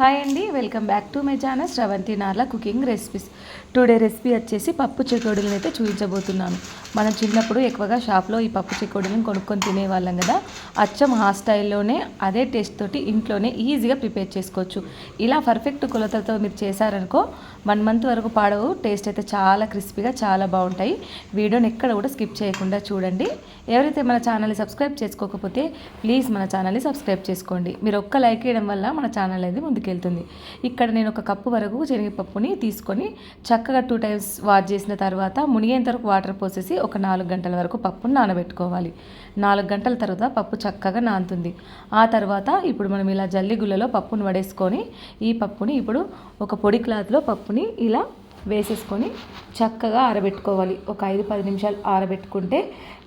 Hi అండి welcome back to my channel Sravanthi Narla cooking recipes. Today recipe వచ్చేసి పప్పు చెకోడీలను అయితే చూపించబోతున్నాను. మనం చిన్నప్పుడు ఎక్కువగా షాప్లో ఈ పప్పు చెకోడీలను కొనుక్కొని తినేవాళ్ళం కదా అచ్చం ఆ స్టైల్లోనే అదే టేస్ట్ తోటి ఇంట్లోనే ఈజీగా ప్రిపేర్ చేసుకోవచ్చు. ఇలా పర్ఫెక్ట్ కొలతలతో మీరు చేశారనుకో వన్ మంత్ వరకు పాడవు టేస్ట్ అయితే చాలా క్రిస్పీగా చాలా బాగుంటాయి. వీడియోని ఎక్కడ కూడా స్కిప్ చేయకుండా చూడండి. ఎవరైతే మన ఛానల్ని సబ్స్క్రైబ్ చేసుకోకపోతే ప్లీజ్ మన ఛానల్ని సబ్స్క్రైబ్ చేసుకోండి. మీరు ఒక్క లైక్ చేయడం వల్ల మన ఛానల్ అనేది ముందుకు తీసుకెళ్తుంది. ఇక్కడ నేను ఒక కప్పు వరకు శనగపప్పుని తీసుకొని చక్కగా టూ టైమ్స్ వాష్ చేసిన తర్వాత మునిగేంత వరకు వాటర్ పోసేసి ఒక నాలుగు గంటల వరకు పప్పును నానబెట్టుకోవాలి. నాలుగు గంటల తర్వాత పప్పు చక్కగా నానుతుంది. ఆ తర్వాత ఇప్పుడు మనం ఇలా జల్లి గుళ్ళలో పప్పును వడేసుకొని ఈ పప్పుని ఇప్పుడు ఒక పొడి క్లాత్లో పప్పుని ఇలా వేసేసుకొని చక్కగా ఆరబెట్టుకోవాలి. ఒక ఐదు పది నిమిషాలు ఆరబెట్టుకుంటే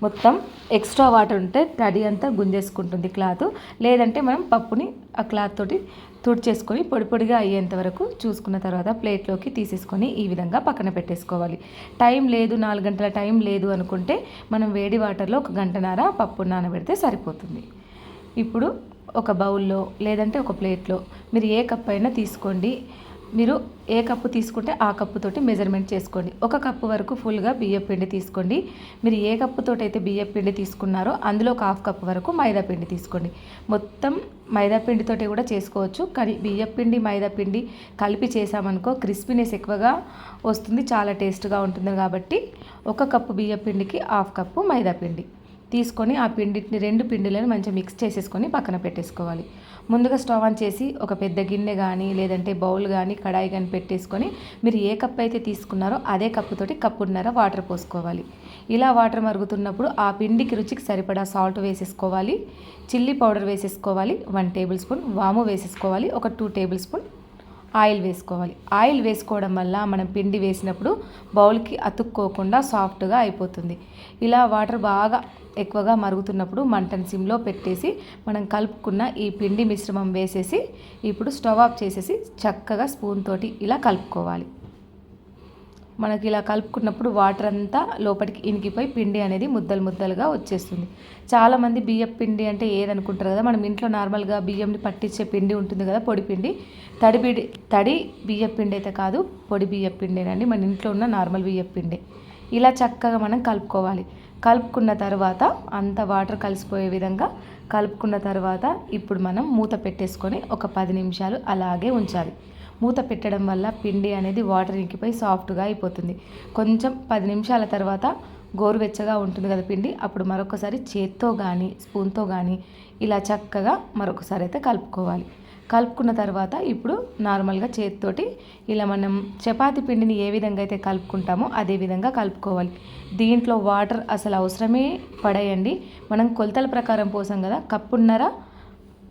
మొత్తం ఎక్స్ట్రా వాటర్ ఉంటే తడి అంతా గుంజేసుకుంటుంది క్లాత్. లేదంటే మనం పప్పుని ఆ క్లాత్ తోటి తుడిచేసుకొని పొడి పొడిగా అయ్యేంత వరకు చూసుకున్న తర్వాత ప్లేట్లోకి తీసేసుకొని ఈ విధంగా పక్కన పెట్టేసుకోవాలి. టైం లేదు నాలుగు గంటల టైం లేదు అనుకుంటే మనం వేడి వాటర్లో ఒక గంటన్నర పప్పు నానబెడితే సరిపోతుంది. ఇప్పుడు ఒక బౌల్లో లేదంటే ఒక ప్లేట్లో మీరు ఏ కప్ అయినా తీసుకోండి. మీరు ఏ కప్పు తీసుకుంటే ఆ కప్పుతోటి మెజర్మెంట్ చేసుకోండి. ఒక కప్పు వరకు ఫుల్గా బియ్యం పిండి తీసుకోండి. మీరు ఏ కప్పుతోటి అయితే బియ్యం పిండి తీసుకున్నారో అందులో ఒక హాఫ్ కప్ వరకు మైదా పిండి తీసుకోండి. మొత్తం మైదా పిండితోటి కూడా చేసుకోవచ్చు. కానీ బియ్యం పిండి మైదా పిండి కలిపి చేసామనుకో క్రిస్పీనెస్ ఎక్కువగా వస్తుంది. చాలా టేస్ట్గా ఉంటుంది కాబట్టి ఒక కప్పు బియ్యం పిండికి హాఫ్ కప్పు మైదా పిండి. తీసుకొని ఆ పిండిని రెండు పిండిలను మంచిగా మిక్స్ చేసేసుకొని పక్కన పెట్టేసుకోవాలి. ముందుగా స్టవ్ ఆన్ చేసి ఒక పెద్ద గిన్నె కానీ లేదంటే బౌల్ కానీ కడాయి కానీ పెట్టేసుకొని మీరు ఏ కప్ అయితే తీసుకున్నారో అదే కప్పుతోటి కప్పున్నర వాటర్ పోసుకోవాలి. ఇలా వాటర్ మరుగుతున్నప్పుడు ఆ పిండికి రుచికి సరిపడా సాల్ట్ వేసేసుకోవాలి. చిల్లీ పౌడర్ వేసేసుకోవాలి. వన్ టేబుల్ స్పూన్ వాము వేసేసుకోవాలి. ఒక టూ టేబుల్ స్పూన్ ఆయిల్ వేసుకోవాలి. ఆయిల్ వేసుకోవడం వల్ల మనం పిండి వేసినప్పుడు బౌల్కి అతుక్కోకుండా సాఫ్ట్గా అయిపోతుంది. ఇలా వాటర్ బాగా ఎక్కువగా మరుగుతున్నప్పుడు మంటను సిమ్లో పెట్టేసి మనం కలుపుకున్న ఈ పిండి మిశ్రమం వేసేసి ఇప్పుడు స్టవ్ ఆఫ్ చేసేసి చక్కగా స్పూన్ తోటి ఇలా కలుపుకోవాలి. మనకి ఇలా కలుపుకున్నప్పుడు వాటర్ అంతా లోపలికి ఇనికిపోయి పిండి అనేది ముద్దలు ముద్దలుగా వచ్చేస్తుంది. చాలామంది బియ్యం పిండి అంటే ఏదనుకుంటారు కదా మనం ఇంట్లో నార్మల్గా బియ్యంని పట్టించే పిండి ఉంటుంది కదా పొడి పిండి. తడి బిడి తడి బియ్యం పిండి అయితే కాదు పొడి బియ్యం పిండేనండి. మన ఇంట్లో ఉన్న నార్మల్ బియ్యం పిండి. ఇలా చక్కగా మనం కలుపుకోవాలి. కలుపుకున్న తర్వాత అంత వాటర్ కలిసిపోయే విధంగా కలుపుకున్న తర్వాత ఇప్పుడు మనం మూత పెట్టేసుకొని ఒక పది నిమిషాలు అలాగే ఉంచాలి. మూత పెట్టడం వల్ల పిండి అనేది వాటర్ ఇంకిపోయి సాఫ్ట్గా అయిపోతుంది. కొంచెం పది నిమిషాల తర్వాత గోరువెచ్చగా ఉంటుంది కదా పిండి అప్పుడు మరొకసారి చేత్తో కానీ స్పూన్తో కానీ ఇలా చక్కగా మరొకసారి అయితే కలుపుకోవాలి. కలుపుకున్న తర్వాత ఇప్పుడు నార్మల్గా చేతితోటి ఇలా మనం చపాతి పిండిని ఏ విధంగా అయితే కలుపుకుంటామో అదే విధంగా కలుపుకోవాలి. దీంట్లో వాటర్ అసలు అవసరమే పడేయండి. మనం కొలతల ప్రకారం పోసాం కదా కప్పున్నర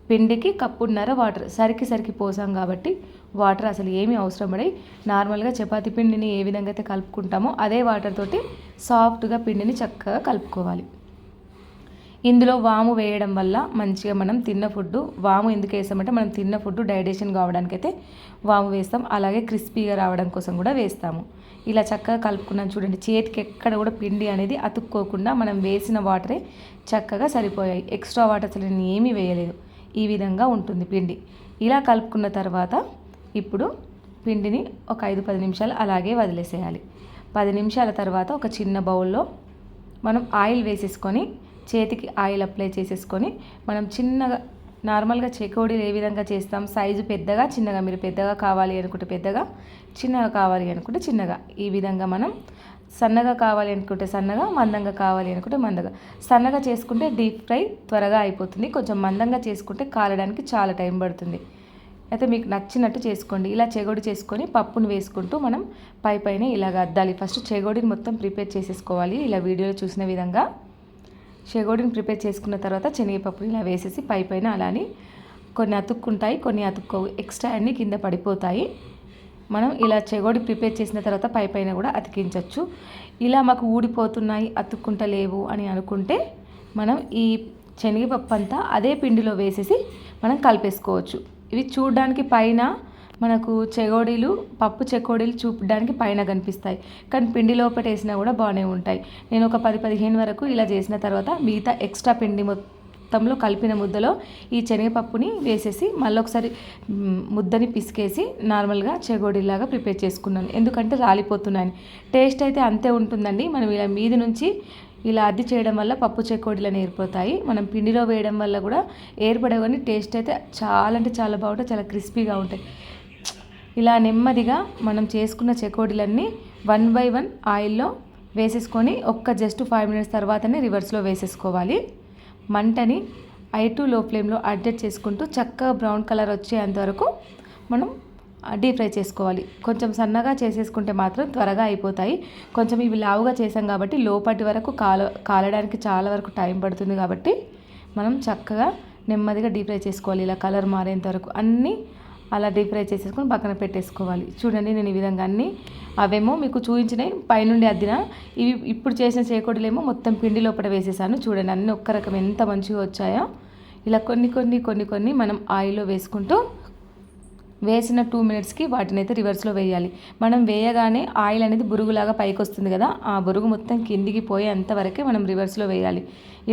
పిండికి కప్పున్నర వాటర్ సరికి సరికి పోసాం కాబట్టి వాటర్ అసలు ఏమీ అవసరం పడి నార్మల్గా చపాతి పిండిని ఏ విధంగా అయితే కలుపుకుంటామో అదే వాటర్ తోటి సాఫ్ట్గా పిండిని చక్కగా కలుపుకోవాలి. ఇందులో వాము వేయడం వల్ల మంచిగా మనం తిన్న ఫుడ్ వాము ఎందుకు వేస్తామంటే మనం తిన్న ఫుడ్ డైజెషన్ కావడానికి అయితే వాము వేస్తాం. అలాగే క్రిస్పీగా రావడం కోసం కూడా వేస్తాము. ఇలా చక్కగా కలుపుకున్నాం చూడండి. చేతికి ఎక్కడ కూడా పిండి అనేది అతుక్కోకుండా మనం వేసిన వాటరే చక్కగా సరిపోయాయి. ఎక్స్ట్రా వాటర్ అసలు నేను ఏమీ వేయలేదు. ఈ విధంగా ఉంటుంది పిండి. ఇలా కలుపుకున్న తర్వాత ఇప్పుడు పిండిని ఒక ఐదు పది నిమిషాలు అలాగే వదిలేసేయాలి. పది నిమిషాల తర్వాత ఒక చిన్న బౌల్లో మనం ఆయిల్ వేసేసుకొని చేతికి ఆయిల్ అప్లై చేసేసుకొని మనం చిన్నగా నార్మల్గా చెకోడీలు ఏ విధంగా చేస్తాం? సైజు పెద్దగా చిన్నగా? మీరు పెద్దగా కావాలి అనుకుంటే పెద్దగా చిన్నగా కావాలి అనుకుంటే చిన్నగా. ఈ విధంగా మనం సన్నగా కావాలి అనుకుంటే సన్నగా మందంగా కావాలి అనుకుంటే మందగా. సన్నగా చేసుకుంటే డీప్ ఫ్రై త్వరగా అయిపోతుంది. కొంచెం మందంగా చేసుకుంటే కాలడానికి చాలా టైం పడుతుంది. అయితే మీకు నచ్చినట్టు చేసుకోండి. ఇలా చెగోడి చేసుకొని పప్పును వేసుకుంటూ మనం పై పైన ఇలాగ అద్దాలి. ఫస్ట్ చెగోడిని మొత్తం ప్రిపేర్ చేసేసుకోవాలి. ఇలా వీడియోలో చూసిన విధంగా. చెగోడిని ప్రిపేర్ చేసుకున్న తర్వాత శనగపప్పుని ఇలా వేసేసి పై పైన అలానే కొన్ని అతుక్కుంటాయి కొన్ని అతుక్కోవు. ఎక్స్ట్రా అన్నీ కింద పడిపోతాయి. మనం ఇలా చెగోడి ప్రిపేర్ చేసిన తర్వాత పై పైన కూడా అతికించవచ్చు ఇలా మాకు ఊడిపోతున్నాయి అతుక్కుంటలేవు అని అనుకుంటే మనం ఈ శనగపప్పు అంతా అదే పిండిలో వేసేసి మనం కలిపేసుకోవచ్చు. ఇవి చూడడానికి పైన మనకు చెగోడీలు పప్పు చెకోడీలు చూపడానికి పైన కనిపిస్తాయి. కానీ పిండి లోపల వేసినా కూడా బాగానే ఉంటాయి. నేను ఒక పది పదిహేను వరకు ఇలా చేసిన తర్వాత మిగతా ఎక్స్ట్రా పిండి మొత్తంలో కలిపిన ముద్దలో ఈ శనగపప్పుని వేసేసి మళ్ళీ ఒకసారి ముద్దని పిసికేసి నార్మల్గా చెగోడీలాగా ప్రిపేర్ చేసుకున్నాను. ఎందుకంటే రాలిపోతున్నాయని. టేస్ట్ అయితే అంతే ఉంటుందండి. మనం ఇలా మీది నుంచి ఇలా అద్ది చేయడం వల్ల పప్పు చెకోడీలను ఏర్పడతాయి. మనం పిండిలో వేయడం వల్ల కూడా ఏర్పడే టేస్ట్ అయితే చాలా అంటే చాలా బాగుంటాయి. చాలా క్రిస్పీగా ఉంటాయి. ఇలా నెమ్మదిగా మనం చేసుకున్న చెకోడీలన్నీ వన్ బై వన్ ఆయిల్లో వేసేసుకొని ఒక్క జస్ట్ ఫైవ్ మినిట్స్ తర్వాతనే రివర్స్లో వేసేసుకోవాలి. మంటని ఐ టు లో ఫ్లేమ్లో అడ్జస్ట్ చేసుకుంటూ చక్కగా బ్రౌన్ కలర్ వచ్చేంత వరకు మనం డీప్ ఫ్రై చేసుకోవాలి. కొంచెం సన్నగా చేసేసుకుంటే మాత్రం త్వరగా అయిపోతాయి. కొంచెం ఇవి లావుగా చేసాం కాబట్టి లోపటి వరకు కాల కాలడానికి చాలా వరకు టైం పడుతుంది కాబట్టి మనం చక్కగా నెమ్మదిగా డీప్ ఫ్రై చేసుకోవాలి. ఇలా కలర్ మారేంత వరకు అన్నీ అలా డీప్ ఫ్రై చేసేసుకొని పక్కన పెట్టేసుకోవాలి. చూడండి నేను ఈ విధంగా అన్నీ అవేమో మీకు చూపించినాయి పైనుండి అద్దిన ఇవి ఇప్పుడు చేసిన చేకోడలేమో మొత్తం పిండి లోపల వేసేసాను. చూడండి అన్నీ ఒక్క రకం ఎంత మంచిగా వచ్చాయో. ఇలా కొన్ని కొన్ని కొన్ని కొన్ని మనం ఆయిల్లో వేసుకుంటూ వేసిన టూ మినిట్స్కి వాటిని అయితే రివర్స్లో వేయాలి. మనం వేయగానే ఆయిల్ అనేది బురుగులాగా పైకి వస్తుంది కదా ఆ బురుగు మొత్తం కిందికి పోయే అంతవరకే మనం రివర్స్లో వేయాలి.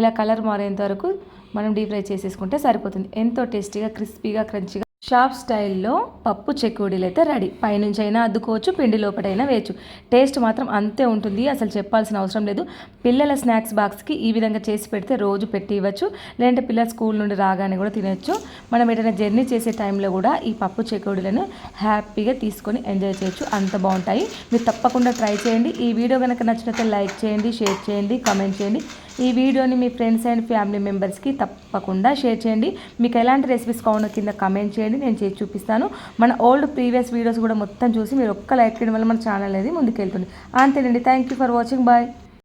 ఇలా కలర్ మారేంత వరకు మనం డీప్ ఫ్రై చేసేసుకుంటే సరిపోతుంది. ఎంతో టేస్టీగా క్రిస్పీగా క్రంచీగా షాప్ స్టైల్లో పప్పు చెక్కుడీలు అయితే రెడీ. పైనుంచి అయినా అద్దుకోవచ్చు పిండి లోపటైనా వేయచ్చు. టేస్ట్ మాత్రం అంతే ఉంటుంది అసలు చెప్పాల్సిన అవసరం లేదు. పిల్లల స్నాక్స్ బాక్స్కి ఈ విధంగా చేసి పెడితే రోజు పెట్టి ఇవ్వచ్చు. లేదంటే పిల్లల స్కూల్ నుండి రాగానే కూడా తినచ్చు మనం ఏదైనా జర్నీ చేసే టైంలో కూడా ఈ పప్పు చెక్కుడీలను హ్యాపీగా తీసుకొని ఎంజాయ్ చేయొచ్చు. అంత బాగుంటాయి. మీరు తప్పకుండా ట్రై చేయండి. ఈ వీడియో కనుక నచ్చినట్లయితే లైక్ చేయండి షేర్ చేయండి కామెంట్ చేయండి. ఈ వీడియోని మీ ఫ్రెండ్స్ అండ్ ఫ్యామిలీ మెంబర్స్కి తప్పకుండా షేర్ చేయండి. మీకు ఎలాంటి రెసిపీస్ కావాలో కింద కమెంట్ చేయండి. నేను చేసి చూపిస్తాను. మన ఓల్డ్ ప్రీవియస్ వీడియోస్ కూడా మొత్తం చూసి మీరు ఒక్క లైక్ చేయడం వల్ల మన ఛానల్ అనేది ముందుకెళ్తుంది. అంతేనండి. Thank you for watching. Bye.